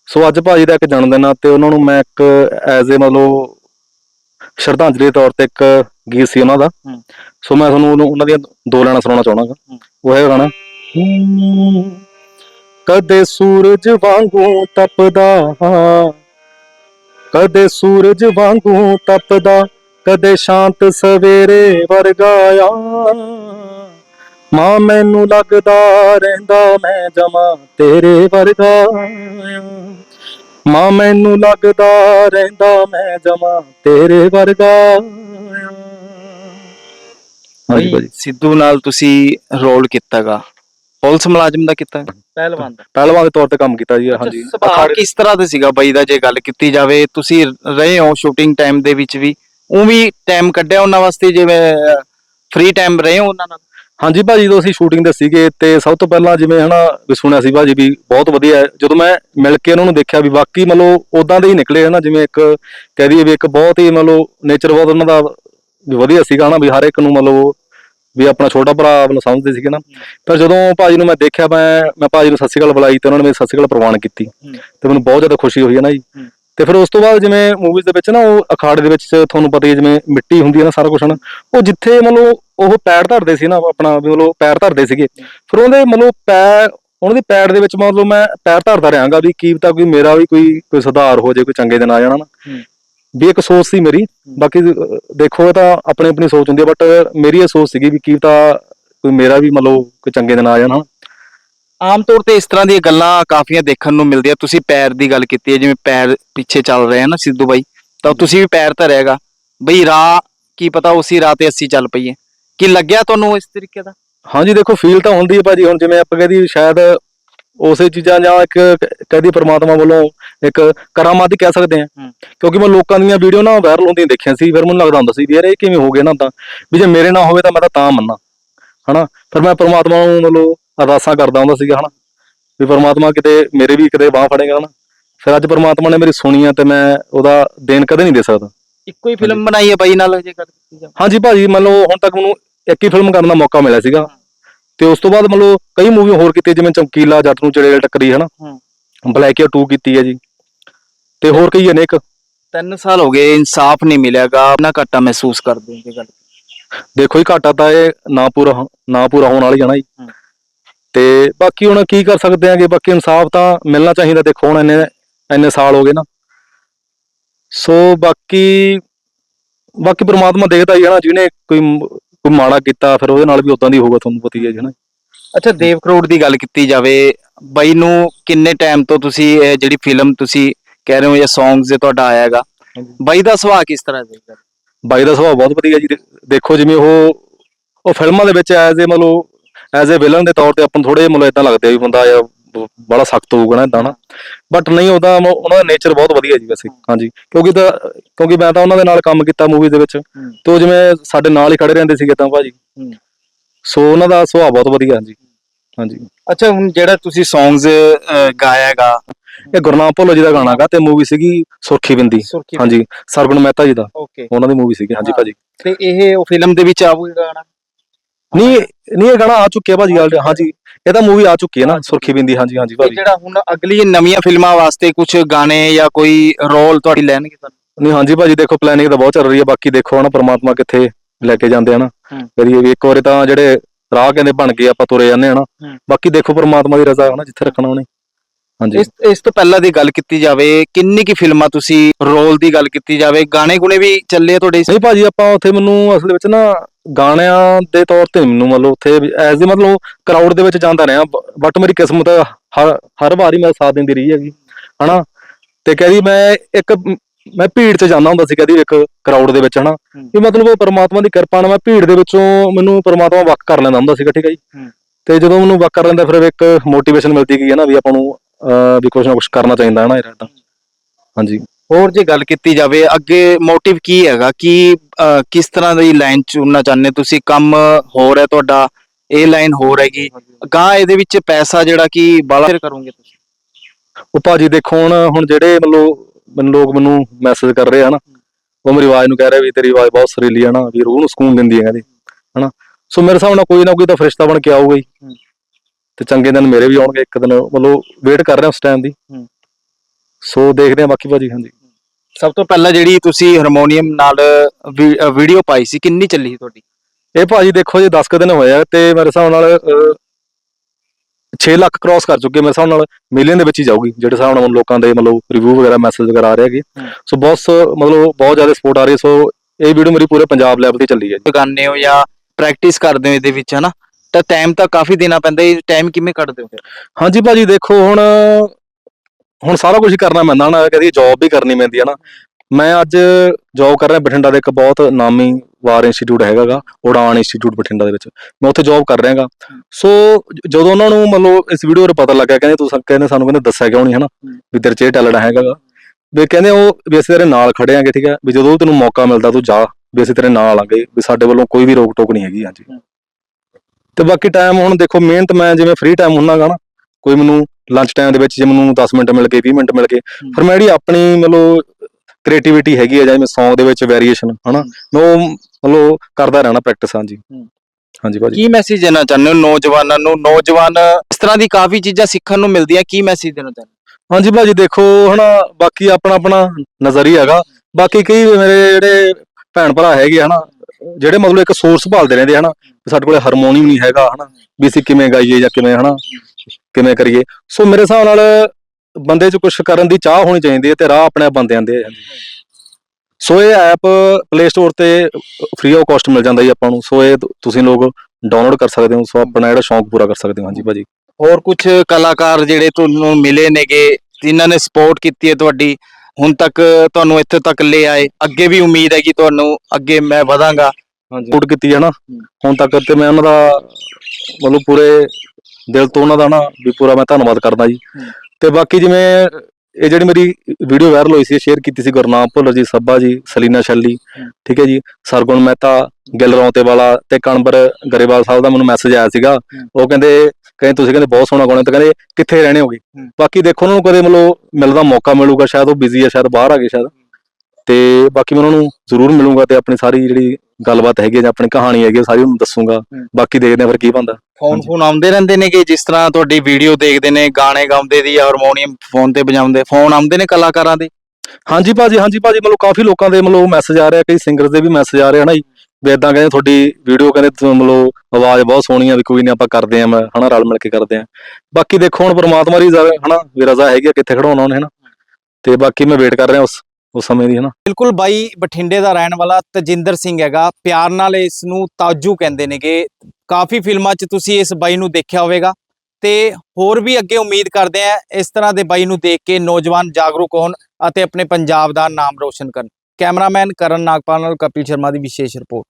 S1: ਸੋ ਅੱਜ ਭਾਜੀ ਦਾ ਇੱਕ ਜਨਮ ਦਿਨ ਆ ਤੇ ਉਹਨਾਂ ਨੂੰ ਮੈਂ ਇੱਕ ਐਜ਼ ਏ ਮਤਲਬ ਸ਼ਰਧਾਂਜਲੀ ਦੇ ਤੌਰ ਤੇ ਇੱਕ ਗੀਤ ਸੀ ਉਹਨਾਂ ਦਾ। ਸੋ ਮੈਂ ਤੁਹਾਨੂੰ ਉਹਨੂੰ- ਉਹਨਾਂ ਦੀਆਂ ਦੋ ਲਾਈਨਾਂ ਸੁਣਾਉਣਾ ਚਾਹਣਾਗਾ। ਉਹ ਹੈ ਗਾਣਾ। ਕਦੇ ਸੂਰਜ ਵਾਂਗੂ ਤਪਦਾ ਕਦੇ ਸੂਰਜ ਵਾਂਗੂ ਤਪਦਾ ਕਦੇ ਸ਼ਾਂਤ ਸਵੇਰੇ ਵਰਗਾ ਆ ਮਾਂ ਮੈਨੂੰ ਲੱਗਦਾ ਰਹਿੰਦਾ ਮੈਂ ਜਮਾ ਤੇਰੇ ਵਰਗਾ ਆ ਮਾਂ ਮੈਨੂੰ ਲੱਗਦਾ ਰਹਿੰਦਾ ਮੈਂ ਜਮਾ ਤੇਰੇ ਵਰਗਾ। ਹਾਂਜੀ ਭਾਜੀ।
S2: ਸਿੱਧੂ ਨਾਲ ਤੁਸੀਂ ਰੋਲ ਕੀਤਾਗਾ। ਪੁਲਿਸ ਮੁਲਾਜ਼ਮ ਦਾ ਕੀਤਾ? ਪਹਿਲਵਾਨ ਦਾ।
S1: ਪਹਿਲਵਾਨ ਦੇ ਤੌਰ ਤੇ ਕੰਮ ਕੀਤਾ ਜੀ ਹਾਂਜੀ।
S2: ਸੁਭਾਅ
S1: ਅਖਾੜੇ
S2: ਕਿਸ ਤਰ੍ਹਾਂ ਦਾ ਸੀਗਾ ਬਾਈ ਦਾ ਜੇ ਗੱਲ ਕੀਤੀ ਜਾਵੇ? ਤੁਸੀਂ ਰਹੇ ਹੋ ਸ਼ੂਟਿੰਗ ਟਾਈਮ ਦੇ ਵਿੱਚ ਵੀ। ਉਹ ਵੀ ਟਾਈਮ ਕੱਢਿਆ ਉਹਨਾਂ ਵਾਸਤੇ ਜਿਵੇਂ ਫ੍ਰੀ ਟਾਈਮ ਰਹੇ ਹੋ ਉਹਨਾਂ ਨਾਲ?
S1: ਹਾਂਜੀ ਭਾਜੀ ਜਦੋਂ ਅਸੀਂ ਸ਼ੂਟਿੰਗ ਤੇ ਸੀਗੇ ਤੇ ਸਭ ਤੋਂ ਪਹਿਲਾਂ ਜਿਵੇਂ ਹਨਾ ਵੀ ਸੁਣਿਆ ਸੀ ਭਾਜੀ ਵੀ ਬਹੁਤ ਵਧੀਆ ਜਦੋਂ ਮੈਂ ਮਿਲ ਕੇ ਉਹਨਾਂ ਨੂੰ ਦੇਖਿਆ ਵੀ ਵਾਕਈ ਮਤਲਬ ਉਦਾਂ ਦੇ ਹੀ ਨਿਕਲੇ ਹਨਾ ਜਿਵੇਂ ਇੱਕ ਕਹਿ ਦਈਏ ਵੀ ਇੱਕ ਬਹੁਤ ਹੀ ਮਤਲਬ ਨੇਚਰ ਬਹੁਤ ਉਹਨਾਂ ਦਾ ਵੀ ਵਧੀਆ ਸੀਗਾ ਹਨਾ ਵੀ ਹਰ ਇੱਕ ਨੂੰ ਮਤਲਬ ਵੀ ਆਪਣਾ ਛੋਟਾ ਭਰਾ ਮੈਨੂੰ ਸਮਝਦੇ ਸੀਗੇ ਨਾ। ਪਰ ਜਦੋਂ ਭਾਜੀ ਨੂੰ ਮੈਂ ਦੇਖਿਆ ਮੈਂ ਮੈਂ ਭਾਜੀ ਨੂੰ ਸਤਿ ਸ਼੍ਰੀ ਅਕਾਲ ਬੁਲਾਈ ਤੇ ਉਹਨਾਂ ਨੇ ਮੇਰੀ ਸਤਿ ਸ਼੍ਰੀ ਅਕਾਲ ਪ੍ਰਵਾਨ ਕੀਤੀ। ਤੇ ਮੈਨੂੰ ਬਹੁਤ ਜ਼ਿਆਦਾ ਖੁਸ਼ੀ ਹੋਈ ਹੈ ਨਾ ਜੀ। ਤੇ ਫਿਰ ਉਸ ਤੋਂ ਬਾਅਦ ਜਿਵੇਂ ਮੂਵੀਜ਼ ਦੇ ਵਿੱਚ ਨਾ ਉਹ ਅਖਾੜੇ ਦੇ ਵਿੱਚ ਤੁਹਾਨੂੰ ਪਤਾ ਹੀ ਜਿਵੇਂ ਮਿੱਟੀ ਹੁੰਦੀ ਹੈ ਨਾ ਸਾਰਾ ਕੁਝ ਨਾ ਉਹ ਜਿੱਥੇ ਮਤਲਬ ਉਹ ਪੈਰ ਧਰਦੇ ਸੀ ਨਾ ਆਪਣਾ ਵੀ ਮਤਲਬ ਪੈਰ ਧਰਦੇ ਸੀਗੇ। ਫਿਰ ਉਹਦੇ ਮਤਲਬ ਪੈਰ ਉਹਨਾਂ ਦੀ ਪੈਰ ਦੇ ਵਿੱਚ ਮਤਲਬ ਮੈਂ ਪੈਰ ਧਰਦਾ ਰਹਾਂਗਾ ਵੀ ਕੀ ਪਤਾ ਕੋਈ ਮੇਰਾ ਵੀ ਕੋਈ ਕੋਈ ਸੁਧਾਰ ਹੋ ਜਾਏ ਕੋਈ ਚੰਗੇ ਦਿਨ ਆ ਜਾਣਾ ਨਾ। ਵੀ ਇੱਕ ਸੋਚ ਸੀ ਮੇਰੀ ਬਾਕੀ ਦੇਖੋ ਇਹ ਤਾਂ ਆਪਣੀ ਆਪਣੀ ਸੋਚ ਹੁੰਦੀ ਹੈ ਬਟ ਮੇਰੀ ਇਹ ਸੋਚ ਸੀਗੀ ਵੀ ਕੀ ਪਤਾ ਕੋਈ ਮੇਰਾ ਵੀ ਮਤਲਬ ਕੋਈ ਚੰਗੇ ਦਿਨ ਆ ਜਾਣ ਹਨਾ।
S2: ਆਮ ਤੌਰ ਤੇ ਇਸ ਤਰ੍ਹਾਂ ਦੀਆਂ ਗੱਲਾਂ ਕਾਫੀਆਂ ਦੇਖਣ ਨੂੰ ਮਿਲਦੀਆਂ। ਤੁਸੀਂ ਪੈਰ ਦੀ ਗੱਲ ਕੀਤੀ ਹੈ ਜਿਵੇਂ ਪੈਰ ਪਿੱਛੇ ਚੱਲ ਰਹੇ ਆ ਨਾ ਸਿੱਧੂ ਬਾਈ ਤਾਂ ਤੁਸੀਂ ਵੀ ਪੈਰ ਧਰਿਆਗਾ ਬਈ ਰਾਹ ਕੀ ਪਤਾ ਉਸੇ ਰਾਹ ਤੇ ਅਸੀਂ ਚੱਲ ਪਈਏ। ਕੀ ਲੱਗਿਆ ਤੁਹਾਨੂੰ ਇਸ ਤਰੀਕੇ ਦਾ?
S1: ਹਾਂਜੀ ਦੇਖੋ ਫੀਲ ਤਾਂ ਹੁੰਦੀ ਹੈ ਭਾਜੀ। ਹੁਣ ਜਿਵੇਂ ਆਪਾਂ ਕਹਦੀ ਸ਼ਾਇਦ ਉਸੇ ਚੀਜ਼ਾਂ ਜਾਂ ਇੱਕ ਕਹਦੀ ਪ੍ਰਮਾਤਮਾ ਵੱਲੋਂ ਇੱਕ ਕਰਾਮਾਤ ਹੀ ਕਹਿ ਸਕਦੇ ਆ। ਕਿਉਂਕਿ ਮੈਂ ਲੋਕਾਂ ਦੀਆਂ ਵੀਡੀਓ ਨਾ ਵਾਇਰਲ ਹੁੰਦੀਆਂ ਦੇਖੀਆਂ ਸੀ ਫਿਰ ਮੈਨੂੰ ਲੱਗਦਾ ਹੁੰਦਾ ਸੀ ਵੀ ਯਾਰ ਇਹ ਕਿਵੇਂ ਹੋ ਗਿਆ ਨਾ ਤਾਂ। ਵੀ ਜੇ ਮੇਰੇ ਨਾਲ ਹੋਵੇ ਤਾਂ ਮੈਂ ਤਾਂ ਤਾਂ ਮੰਨਾਂ। ਹਨਾ? ਫਿਰ ਮੈਂ ਪ੍ਰਮਾਤਮਾ ਨੂੰ ਮਤਲਬ ਅਰਦਾਸਾਂ ਕਰਦਾ ਹੁੰਦਾ ਸੀਗਾ ਹਨਾ? ਵੀ ਪ੍ਰਮਾਤਮਾ ਕਿਤੇ ਮੇਰੇ ਵੀ ਕਿਤੇ ਬਾਹ ਫੜੇਗਾ ਹਨਾ? ਫਿਰ ਅੱਜ ਪ੍ਰਮਾਤਮਾ ਨੇ ਮੇਰੀ ਸੁਣੀ ਆ ਤੇ ਮੈਂ ਉਹਦਾ ਦੇਣ ਕਦੇ ਨਹੀਂ ਦੇ ਸਕਦਾ।
S2: ਇੱਕੋ ਹੀ ਫਿਲਮ ਬਣਾਈ ਹੈ ਬਾਈ ਨਾਲ ਜੇ ਗੱਲ ਕੀਤੀ ਜਾਵੇ
S1: ਹਾਂਜੀ ਭਾਜੀ ਮੰਨ ਲਓ ਹੁਣ ਤੱਕ ਮੈਨੂੰ ਇੱਕ ਹੀ ਫਿਲਮ ਕਰਨ ਦਾ ਮੌਕਾ ਮਿਲਿਆ ਸੀਗਾ। ਤੇ ਉਸ ਤੋਂ ਬਾਅਦ ਮੰਨ ਲਓ ਕਈ ਮੂਵੀ ਹੋਰ ਕੀਤੀਆਂ ਜਿਵੇਂ ਚਮਕੀਲਾ ਜੱਟ ਨੂੰ ਚੜੇਲ ਟੱਕਰੀ ਹਨਾ? ਬਲੈਕ 2 ਕੀਤੀ ਹੈ ਜੀ। ਤੇ ਹੋਰ ਕਈ ਅਨੇਕ
S2: ਤਿੰਨ ਸਾਲ ਹੋ ਗਏ ਇਨਸਾਫ ਨਹੀਂ ਮਿਲਿਆਗਾ ਨਾ ਘਾਟਾ ਮਹਿਸੂਸ ਕਰਦੇ ਹੋ ਜੇ ਗੱਲ।
S1: ਦੇਖੋ ਹੀ ਘਾਟਾ ਤਾਂ ਇਹ ਨਾ ਪੂਰਾ ਨਾ ਪੂਰਾ ਹੋਣ ਵਾਲੀ ਜਾਣਾ ਜੀ। ਤੇ ਬਾਕੀ ਹੁਣ ਕੀ ਕਰ ਸਕਦੇ ਆਂਗੇ ਬਾਕੀ ਇਨਸਾਫ ਤਾਂ ਮਿਲਣਾ ਚਾਹੀਦਾ ਦੇਖੋ ਹੁਣ ਇੰਨੇ ਇੰਨੇ ਸਾਲ ਹੋ ਗਏ ਨਾ। ਸੋ ਬਾਕੀ ਬਾਕੀ ਪ੍ਰਮਾਤਮਾ ਦੇਖਦਾ ਹੀ ਹੈ ਨਾ ਜਿਹਨੇ ਕੋਈ ਕੋਈ ਮਾੜਾ ਕੀਤਾ ਫਿਰ ਉਹਦੇ ਨਾਲ ਵੀ ਉਦਾਂ ਦੀ ਹੋਊਗਾ ਤੁਹਾਨੂੰ ਪਤਾ ਹੀ ਹੈ ਜੀ
S2: ਅੱਛਾ ਦੇਵ ਕਰੋੜ ਦੀ ਗੱਲ ਕੀਤੀ ਜਾਵੇ ਬਾਈ ਨੂੰ ਕਿੰਨੇ ਟਾਈਮ ਤੋਂ ਤੁਸੀਂ ਇਹ ਜਿਹੜੀ ਫਿਲਮ ਤੁਸੀਂ ਕਹਿ ਰਹੇ ਹੋ ਜਾਂ Songs ਜੇ ਤੁਹਾਡਾ ਆਇਆ ਹੈਗਾ
S1: ਹਾਂਜੀ।
S2: ਬਾਈ ਦਾ ਸੁਭਾਅ ਕਿਸ ਤਰ੍ਹਾਂ ਦਾ
S1: ਬਾਈ ਦਾ ਸੁਭਾਅ ਬਹੁਤ ਵਧੀਆ ਜੀ ਦੇ- ਦੇਖੋ ਜਿਵੇਂ ਉਹ ਉਹ ਫਿਲਮਾਂ ਦੇ ਵਿੱਚ ਐਜ਼ ਏ ਮਤਲਬ ਐਜ਼ ਏ ਵਿਲਨ ਦੇ ਤੌਰ ਤੇ ਆਪਾਂ ਨੂੰ ਥੋੜੇ ਮਤਲਬ ਇਦਾਂ ਲੱਗਦੇ ਆ ਵੀ ਬੰਦਾ ਯਾਰ ਬੜਾ ਸਖਤ ਹੋਊਗਾ ਨਾ ਇਦਾਂ ਨਾ। ਬਟ ਨਹੀਂ ਉਹਦਾ ਮ- ਉਹਨਾਂ ਦਾ ਨੇਚਰ ਬਹੁਤ ਵਧੀਆ ਜੀ ਵੈਸੇ। ਹਾਂਜੀ। ਕਿਉਂਕਿ ਤਾਂ ਕਿਉਂਕਿ ਮੈਂ ਤਾਂ ਉਹਨਾਂ ਦੇ ਨਾਲ ਕੰਮ ਕੀਤਾ ਮੂਵੀ ਦੇ ਵਿੱਚ। ਤੇ ਉਹ ਜਿਵੇਂ ਸਾਡੇ ਨਾਲ ਹੀ ਖੜੇ ਰਹਿੰਦੇ ਸੀਗੇ ਤਾਂ ਭਾਜੀ।
S2: ਹੂੰ।
S1: ਸੋ ਉਹਨਾਂ ਦਾ ਸੁਭਾਅ ਬਹੁਤ ਵਧੀਆ ਹਾਂਜੀ ਹਾਂਜੀ।
S2: ਅੱਛਾ ਹੁਣ ਜਿਹੜਾ ਤੁਸੀਂ Songs ਅਹ, ਗਾਇਆ ਹੈਗਾ।
S1: ਇਹ ਗੁਰਨਾਮ ਭੁੱਲੋ ਜੀ ਦਾ ਗਾਣਾ ਗਾ ਤੇ ਮੂਵੀ ਸੀਗੀ ਸੁਰਖੀ ਬਿੰਦੀ। ਹਾਂਜੀ। ਸਰਗੁਣ ਮਹਿਤਾ ਜੀ ਦਾ।
S2: ਓਕੇ
S1: ਉਹਨਾਂ ਦੀ ਮੂਵੀ ਸੀਗੀ। ਹਾਂਜੀ
S2: ਹਾਂ।
S1: ਭਾਜੀ।
S2: ਤੇ ਇਹ ਉਹ ਫਿਲਮ ਦੇ ਵਿੱਚ ਆਊਗਾ ਗਾਣਾ?
S1: ਨਹੀਂ ਨਹੀਂ ਇਹ ਗਾਣਾ ਆ ਚੁੱਕਿਆ ਭਾਜੀ ਆਲਰੇਡੀ ਹਾਂਜੀ। ਇਹ ਤਾਂ ਮੂਵੀ ਆ ਚੁੱਕੀ ਹੈ ਨਾ ਸੁਰਖੀ ਬਿੰਦੀ ਹਾਂਜੀ ਹਾਂਜੀ
S2: ਤੇ
S1: ਭਾਜੀ।
S2: ਜਿਹੜਾ ਹੁਣ ਅਗਲੀ ਨਵੀਆਂ ਫਿਲਮਾਂ ਵਾਸਤੇ ਕੁਝ ਗਾਣੇ ਜਾਂ ਕੋਈ ਰੋਲ ਤੁਹਾਡੀ ਲੈਣਗੇ ਤੁਹਾਨੂੰ?
S1: ਨਹੀਂ ਹਾਂਜੀ ਭਾਜੀ ਦੇਖੋ ਪਲੈਨਿੰਗ ਤਾਂ ਬਹੁਤ ਚੱਲ ਰਹੀ ਹੈ ਬਾਕੀ ਦੇਖੋ ਹਨਾ ਪ੍ਰਮਾਤਮਾ ਕਿੱਥੇ ਲੈ ਕੇ ਜਾਂਦੇ ਆ ਨਾ।
S2: ਹੂੰ।
S1: ਕਰੀਏ ਵੀ ਇੱਕ ਵਾਰੀ ਤਾਂ ਜਿਹੜੇ ਰਾਹ ਕਹਿੰਦੇ ਬਣ ਗਏ ਆਪਾਂ ਤੁਰੇ ਜਾਂਦੇ ਆ ਨਾ।
S2: ਹੂੰ।
S1: ਬਾਕੀ ਦੇਖੋ ਪ੍ਰਮਾਤਮਾ ਦੀ ਰਜ਼ਾ ਹਨਾ ਜਿੱਥੇ ਰੱਖਣਾ ਉਹਨੇ। ਹਾਂਜੀ।
S2: ਇਸ ਇਸ ਤੋਂ ਪਹਿਲਾਂ ਦੀ ਗੱਲ ਕੀਤੀ ਜਾਵੇ ਕਿੰਨੀ ਕੀ ਫਿਲਮਾਂ ਤੁਸੀਂ ਰੋਲ ਦੀ ਗੱਲ ਕੀਤੀ ਜਾਵੇ? ਗਾਣੇ ਗੁਣੇ ਵੀ ਚੱਲੇ ਆ ਤੁਹਾਡੇ
S1: ਨਹੀਂ ਭਾਜੀ ਆਪਾਂ ਉੱਥੇ ਮੈਨੂੰ ਅਸਲ ਵਿੱਚ ਨਾ ਗਾਣਿਆਂ ਦੇ ਤੌਰ ਤੇ ਮੈਨੂੰ ਮਤਲਬ ਉੱਥੇ ਐਜ਼ ਦੀ ਮਤਲਬ ਕਰਾਊਡ ਦੇ ਵਿੱਚ ਜਾਂਦਾ ਰਿਹਾ। ਬਟ ਮੇਰੀ ਕਿਸਮਤ ਹਰ ਹਰ ਵਾਰੀ ਮੇਰਾ ਸਾਥ ਦਿੰਦੀ ਰਹੀ ਹੈਗੀ ਹਨਾ? ਤੇ ਕਹਿੰਦੀ ਮੈਂ ਇੱਕ ਮੈਂ ਭੀੜ 'ਚ ਜਾਂਦਾ ਹੁੰਦਾ ਸੀ ਕਹਿੰਦੀ ਇੱਕ ਕਰਾਊਡ ਦੇ ਵਿੱਚ ਹਨਾ?
S2: ਹੂੰ।
S1: ਵੀ ਮਤਲਬ ਉਹ ਪਰਮਾਤਮਾ ਦੀ ਕਿਰਪਾ ਨਾਲ ਮੈਂ ਭੀੜ ਦੇ ਵਿੱਚੋਂ ਮੈਨੂੰ ਪਰਮਾਤਮਾ ਵੱਖ ਕਰ ਲੈਂਦਾ ਹੁੰਦਾ ਸੀਗਾ ਠੀਕ ਹੈ ਜੀ। ਤੇ ਜਦੋਂ ਮੈਨੂੰ ਵੱਖ ਕਰ ਲੈਂਦਾ ਫਿਰ ਇੱਕ ਮੋਟੀਵੇਸ਼ਨ ਮਿਲਦੀ ਗਈ ਹੈ ਨਾ ਵੀ ਆਪਾਂ ਨੂੰ ਵੀ ਕੁਝ ਨਾ ਕੁਝ ਕਰਨਾ ਚਾਹੀਦਾ ਹੈ ਨਾ ਇਹ ਤਾਂ ਹਾਂਜੀ।
S2: ਹੋਰ ਜੇ ਗੱਲ ਕੀਤੀ ਜਾਵੇ ਅੱਗੇ ਮੋਟਿਵ ਕੀ ਹੈਗਾ? ਕੀ ਅਹ, ਕਿਸ ਤਰ੍ਹਾਂ ਦੀ ਲਾਈਨ ਚੁਣਨਾ ਚਾਹੁੰਦੇ ਤੁਸੀਂ? ਕੰਮ ਹੋਰ ਹੈ ਤੁਹਾਡਾ ਇਹ ਲਾਈਨ ਹੋਰ ਹੈਗੀ ਗਾਂ ਇਹਦੇ ਵਿੱਚ ਪੈਸਾ ਜਿਹੜਾ ਕਿ ਬਾਲਾ ਕਰੋਗੇ ਤੁਸੀਂ?
S1: ਉਹ ਭਾਜੀ ਦੇਖੋ ਹੁਣ ਹੁਣ ਜਿਹੜੇ ਮਤਲਬ ਮੈਨੂੰ ਲੋਕ ਮੈਨੂੰ ਮੈਸੇਜ ਕਰ ਰਹੇ ਆ ਨਾ ਉਹ ਮੇਰੀ ਆਵਾਜ਼ ਨੂੰ ਕਹਿ ਰਹੇ ਵੀ ਤੇਰੀ ਆਵਾਜ਼ ਬਹੁਤ ਸੁਰੀਲੀ ਹੈ ਨਾ ਵੀ ਰੂਹ ਨੂੰ ਸਕੂਨ ਦਿੰਦੀ ਹੈ ਕਹਿੰਦੇ ਹਨਾ। ਸੋ ਮੇਰੇ ਹਿਸਾਬ ਨਾਲ ਕੋਈ ਨਾ ਕੋਈ ਤਾਂ ਫਰਿਸ਼ਤਾ ਬਣ ਕੇ ਆਊਗਾ ਹੀ।
S2: ਹੂੰ।
S1: ਤੇ ਚੰਗੇ ਦਿਨ ਮੇਰੇ ਵੀ ਆਉਣਗੇ ਇੱਕ ਦਿਨ ਮਤਲਬ ਵੇਟ ਕਰ ਰਹੇ ਉਸ ਟਾਈਮ ਦੀ। ਸੋ ਦੇਖਦੇ ਹਾਂ ਬਾਕੀ ਭਾਜੀ ਹਾਂਜੀ।
S2: ਸਭ ਤੋਂ ਪਹਿਲਾਂ ਜਿਹੜੀ ਤੁਸੀਂ ਹਾਰਮੋਨੀਅਮ ਨਾਲ ਵੀਡੀਓ ਪਾਈ ਸੀ ਕਿੰਨੀ ਚੱਲੀ ਸੀ ਤੁਹਾਡੀ?
S1: ਇਹ ਭਾਜੀ ਦੇਖੋ ਜੀ 10 ਕੁ ਦਿਨ ਹੋਏ ਆ ਤੇ ਮੇਰੇ ਹਿਸਾਬ ਨਾਲ ਅਹ, 6 ਲੱਖ ਕ੍ਰਾਸ ਕਰ ਚੁੱਕੇ ਮੇਰੇ ਹਿਸਾਬ ਨਾਲ ਮਿਲੀਅਨ ਦੇ ਵਿੱਚ ਹੀ ਜਾਊਗੀ ਜਿਹੜੇ ਹਿਸਾਬ ਨਾਲ ਲੋਕਾਂ ਦੇ ਮਤਲਬ ਰਿਵਿਊ ਵਗੈਰਾ ਮੈਸੇਜ ਵਗੈਰਾ ਆ ਰਹੇ ਹੈਗੇ। ਸੋ ਬਹੁਤ ਮਤਲਬ ਬਹੁਤ ਜ਼ਿਆਦਾ ਸਪੋਰਟ ਆ ਰਹੀ ਹੈ। ਸੋ ਇਹ ਵੀਡੀਓ ਮੇਰੀ ਪੂਰੇ ਪੰਜਾਬ ਲੈਵਲ ਤੇ ਚੱਲੀ ਹੈ ਜੀ।
S2: ਗਾਉਂਦੇ ਹੋ ਜਾਂ ਪ੍ਰੈਕਟਿਸ ਕਰਦੇ ਹੋ ਇਹਦੇ ਵਿੱਚ ਹਨਾ? ਤਾਂ ਟਾਈਮ ਤਾਂ ਕਾਫੀ ਦੇਣਾ ਪੈਂਦਾ ਇਹ ਟਾਈਮ ਕਿਵੇਂ ਕੱਢਦੇ ਹੋ ਫਿਰ?
S1: ਹਾਂਜੀ ਭਾਜੀ, ਦੇਖੋ ਹੁਣ ਹੁਣ ਸਾਰਾ ਕੁਝ ਕਰਨਾ ਪੈਂਦਾ ਨਾ ਕਦੀ ਜੌਬ ਵੀ ਕਰਨੀ ਪੈਂਦੀ ਹੈ ਨਾ। ਮੈਂ ਅੱਜ ਜੌਬ ਕਰ ਰਿਹਾ ਬਠਿੰਡਾ ਦੇ ਇੱਕ ਬਹੁਤ ਨਾਮੀ ਵਾਰ ਇੰਸਟੀਚਿਊਟ ਹੈਗਾਗਾ, ਉਡਾਨ ਇੰਸਟੀਚਿਊਟ ਬਠਿੰਡਾ ਦੇ ਵਿੱਚ। ਮੈਂ ਉੱਥੇ ਜੌਬ ਕਰ ਰਿਹਾਗਾ। ਸੋ ਜਦੋਂ ਉਹਨਾਂ ਨੂੰ ਮਤਲਬ ਇਸ ਵੀਡੀਓ 'ਤੇ ਪਤਾ ਲੱਗਿਆ, ਕਹਿੰਦੇ ਤੁਸੀਂ, ਕਹਿੰਦੇ ਸਾਨੂੰ ਕਹਿੰਦੇ ਦੱਸਿਆ ਕਿਉਂ ਨਹੀਂ ਹਨਾ, ਵੀ ਤੇਰੇ 'ਚ ਇਹ ਟੈਲੈਂਟ ਹੈਗਾਗਾ। ਵੀ ਕਹਿੰਦੇ ਉਹ ਵੀ ਅਸੀਂ ਤੇਰੇ ਨਾਲ ਖੜੇ ਆਂਗੇ ਠੀਕ ਹੈ। ਵੀ ਜਦੋਂ ਤੈਨੂੰ ਮੌਕਾ ਮਿਲਦਾ ਤੂੰ ਜਾ, ਵੀ ਅਸੀਂ ਤੇਰੇ ਨਾਲ ਆਂਗੇ, ਵੀ ਸਾਡੇ ਵੱਲੋਂ ਕੋਈ ਵੀ ਰੋਕ ਟੋਕ ਨਹੀਂ ਹੈਗੀ, ਹਾਂਜੀ। ਤੇ ਬਾਕੀ ਟਾਈਮ ਹੁਣ ਦੇਖੋ ਮਿਹਨਤ ਮੈਂ ਜਿਵੇਂ ਫ੍ਰੀ ਟਾਈਮ ਹੁੰਨਾਗਾ ਨਾ ਕੋਈ ਮੈਨੂੰ ਲੰਚ ਟਾਈਮ ਦੇ ਵਿੱਚ ਜੇ ਮੈਨੂੰ 10 ਮਿੰਟ ਮਿਲ ਗਏ 20 ਮਿੰਟ ਮਿਲ ਗਏ ਫਿਰ ਮੈਂ ਜਿਹੜੀ ਆਪਣੀ ਮਤਲਬ ਕ੍ਰੀਏਟੀਵਿਟੀ ਹੈਗੀ ਹੈ ਜਿਵੇਂ Song ਦੇ ਵਿੱਚ ਵੇਰੀਏਸ਼ਨ ਹਨਾ ਮੈਂ ਉਹ ਮਤਲਬ ਕਰਦਾ ਰਹਿਣਾ ਪ੍ਰੈਕਟਿਸ ਹਾਂਜੀ। ਹਾਂਜੀ ਭਾਜੀ।
S2: ਕੀ ਮੈਸੇਜ ਦੇਣਾ ਚਾਹੁੰਦੇ ਹੋ ਨੌਜਵਾਨਾਂ ਨੂੰ? ਨੌਜਵਾਨ ਇਸ ਤਰ੍ਹਾਂ ਦੀ ਕਾਫੀ ਚੀਜ਼ਾਂ ਸਿੱਖਣ ਨੂੰ ਮਿਲਦੀਆਂ ਕੀ ਮੈਸੇਜ ਦੇਣਾ ਚਾਹੁੰਦੇ ਹੋ?
S1: ਹਾਂਜੀ ਭਾਜੀ ਦੇਖੋ ਹਨਾ ਬਾਕੀ ਆਪਣਾ ਆਪਣਾ ਨਜ਼ਰੀਆ ਹੈਗਾ। ਬਾਕੀ ਕਈ ਮੇਰੇ ਜਿਹੜੇ ਭੈਣ ਭਰਾ ਹੈਗੇ ਹਨਾ ਜਿਹੜੇ ਮਤਲਬ ਇੱਕ ਸੋਰਸ ਭਾਲਦੇ ਰਹਿੰਦੇ ਹਨਾ? ਵੀ ਸਾਡੇ ਕੋਲੇ ਹਾਰਮੋਨੀਅਮ ਨਹੀਂ ਹੈਗਾ, ਹਨਾ? ਵੀ ਅਸੀਂ ਕਿਵੇਂ ਗਾਈਏ ਜਾਂ ਕਿਵੇਂ, ਹਨਾ? ਕਿਵੇਂ ਕਰੀਏ? ਸੋ ਮੇਰੇ ਹਿਸਾਬ ਨਾਲ ਬੰਦੇ 'ਚ ਕੁਝ ਕਰਨ ਦੀ ਚਾਹ ਹੋਣੀ ਚਾਹੀਦੀ ਹੈ ਤੇ ਰਾਹ ਆਪਣੇ ਆਪ ਬੰਦੇ ਆਂਦੇ ਸੋ ਇਹ ਐਪ ਪਲੇ ਸਟੋਰ ਤੇ ਫ੍ਰੀ ਆਫ ਕਾਸਟ ਮਿਲ ਜਾਂਦਾ ਜੀ ਆਪਾਂ ਨੂੰ। ਸੋ ਇਹ ਤੁ- ਤੁਸੀਂ ਲੋਕ ਡਾਊਨਲੋਡ ਕਰ ਸਕਦੇ ਹੋ। ਸੋ ਆਪਣਾ ਜਿਹੜਾ ਸ਼ੌਂਕ ਪੂਰਾ ਕਰ ਸਕਦੇ ਹੋ। ਹਾਂਜੀ ਭਾਜੀ।
S2: ਹੋਰ ਕੁਝ ਕਲਾਕਾਰ ਜਿਹੜੇ ਤੁਹਾਨੂੰ ਮਿਲੇ ਨੇਗੇ, ਜਿਨ੍ਹਾਂ ਨੇ ਸਪੋਰਟ ਕੀਤੀ ਹੈ ਤੁਹਾਡੀ ਹੁਣ ਤੱਕ ਤੁਹਾਨੂੰ ਇੱਥੇ ਤੱਕ ਲੈ ਆਏ। ਅੱਗੇ ਵੀ ਉਮੀਦ ਹੈ ਕਿ ਤੁਹਾਨੂੰ। ਅੱਗੇ ਮੈਂ ਵਧਾਂਗਾ।
S1: ਹਾਂਜੀ। ਸਪੋਰਟ ਕੀਤੀ ਹੈ ਨਾ। ਹੁਣ ਤੱਕ ਤੇ ਮੈਂ ਉਹਨਾਂ ਦਾ ਮਤਲਬ ਪੂਰੇ ਦਿਲ ਤੋਂ ਉਹਨਾਂ ਦਾ ਨਾ ਵੀ ਪੂਰਾ ਮੈਂ ਧੰਨਵਾਦ ਕਰਦਾ ਜੀ। ਤੇ ਬਾਕੀ ਜਿਵੇਂ ਇਹ ਜਿਹੜੀ ਮੇਰੀ ਵੀਡੀਓ ਵਾਇਰਲ ਹੋਈ ਸੀ ਸ਼ੇਅਰ ਕੀਤੀ ਸੀ ਗੁਰਨਾਮ ਭੁੱਲਰ ਜੀ ਸੱਬਾ ਜੀ ਸਲੀਨਾ ਸ਼ੈਲੀ।
S2: ਹੂੰ।
S1: ਠੀਕ ਹੈ ਜੀ। ਸਰਗੁਣ ਮਹਿਤਾ ਗਿੱਲ ਰੌਂਤੇ ਵਾਲਾ ਤੇ ਕਣਬਰ ਗਰੇਵਾਲ ਸਾਹਿਬ ਦਾ ਮੈਨੂੰ ਮੈਸੇਜ ਆਇਆ ਸੀਗਾ। ਉਹ ਕਹਿੰਦੇ ਕਹਿੰਦੇ ਤੁਸੀਂ ਕਹਿੰਦੇ ਬਹੁਤ ਸੋਹਣਾ ਗਾਉਣਾ ਤੇ ਕਹਿੰਦੇ ਕਿੱਥੇ ਰਹਿਣੇ ਹੋਗੇ। ਬਾਕੀ ਦੇਖੋ ਉਹਨਾਂ ਨੂੰ ਕਦੇ ਮਤਲਬ ਮਿਲਦਾ ਮੌਕਾ ਮਿਲੂਗਾ ਸ਼ਾਇਦ ਉਹ ਬਿਜ਼ੀ ਹੈ ਸ਼ਾਇਦ ਬਾਹਰ ਆ ਗਏ ਸ਼ਾਇਦ ਤੇ ਬਾਕੀ ਮੈਂ ਉਹਨਾਂ ਨੂੰ ਜ਼ਰੂਰ ਮਿਲੂੰਗਾ ਤੇ ਆਪਣੀ ਸਾਰੀ ਜਿਹੜੀ ਗੱਲਬਾਤ ਹੈਗੀ ਜਾਂ ਆਪਣੀ ਕਹਾਣੀ ਹੈਗੀ ਸਾਰੀ ਉਹਨੂੰ ਦੱਸੂੰਗਾ। ਬਾਕੀ ਦੇਖਦੇ ਆ ਫਿਰ ਕੀ ਬਣਦਾ
S2: ਫੋਨ। ਫੋਨ ਆਉਂਦੇ ਰਹਿੰਦੇ ਨੇ ਕਿ ਜਿਸ ਤਰ੍ਹਾਂ ਤੁਹਾਡੀ ਵੀਡੀਓ ਦੇਖਦੇ ਨੇ ਗਾਣੇ ਗਾਉਂਦੇ ਦੀ ਹਾਰਮੋਨੀਅਮ ਫੋਨ ਤੇ ਵਜਾਉਂਦੇ ਫੋਨ ਆਉਂਦੇ ਨੇ ਕਲਾਕਾਰਾਂ ਦੇ
S1: ਹਾਂਜੀ ਭਾਜੀ ਹਾਂਜੀ ਭਾਜੀ ਮਤਲਬ ਕਾਫੀ ਲੋਕਾਂ ਦੇ ਮਤਲਬ ਮੈਸੇਜ ਆ ਰਿਹਾ ਕਈ ਸਿੰਗਰਸ ਦੇ ਵੀ ਮੈਸੇਜ ਆ ਰਹੇ ਹਨਾ ਜੀ ਵੀ ਇਦਾਂ ਕਹਿੰਦੇ ਤੁਹਾਡੀ ਵੀਡੀਓ ਕਹਿੰਦੇ ਮਤਲਬ ਆਵਾਜ਼ ਬਹੁਤ ਸੋਹਣੀ ਆ ਵੀ ਕੋਈ ਨਹੀਂ ਆਪਾਂ ਕਰਦੇ ਆ, ਮੈਂ ਹਨਾ ਰਲ ਮਿਲ ਕੇ ਕਰਦੇ ਆ। ਬਾਕੀ ਦੇਖੋ ਹੁਣ ਪਰਮਾਤਮਾ ਦੀ ਰਜ਼ਾ ਹਨਾ ਵੀ ਰਜ਼ਾ ਹੈਗੀ ਆ ਕਿੱਥੇ ਖੜਾਉਣਾ ਉਹਨੇ, ਹਨਾ। ਤੇ ਬਾਕੀ ਮੈਂ ਵੇਟ ਕਰ ਰਿਹਾ ਉਸ ਉਸ ਸਮੇਂ ਦੀ, ਹਨਾ।
S2: ਬਿਲਕੁਲ ਬਾਈ, ਬਠਿੰਡੇ ਦਾ ਰਹਿਣ ਵਾਲਾ ਤਜਿੰਦਰ ਸਿੰਘ ਹੈਗਾ। ਪਿਆਰ ਨਾਲ ਇਸ ਨੂੰ ਤਾਜੂ ਕਹਿੰਦੇ ਨੇਗੇ। ਕਾਫੀ ਫਿਲਮਾਂ 'ਚ ਤੁਸੀਂ ਇਸ ਬਾਈ ਨੂੰ ਦੇਖਿਆ ਹੋਵੇਗਾ। ਤੇ ਹੋਰ ਵੀ ਅੱਗੇ ਉਮੀਦ ਕਰਦੇ ਆ, ਇਸ ਤਰ੍ਹਾਂ ਦੇ ਬਾਈ ਨੂੰ ਦੇਖ ਕੇ ਨੌਜਵਾਨ ਜਾਗਰੂਕ ਹੋਣ ਅਤੇ ਆਪਣੇ ਪੰਜਾਬ ਦਾ ਨਾਮ ਰੋਸ਼ਨ ਕਰਨ। ਕੈਮਰਾਮੈਨ ਕਰਨ ਨਾਗਪਾਲ ਨਾਲ ਕਪਿਲ ਸ਼ਰਮਾ ਦੀ ਵਿਸ਼ੇਸ਼ ਰਿਪੋਰਟ।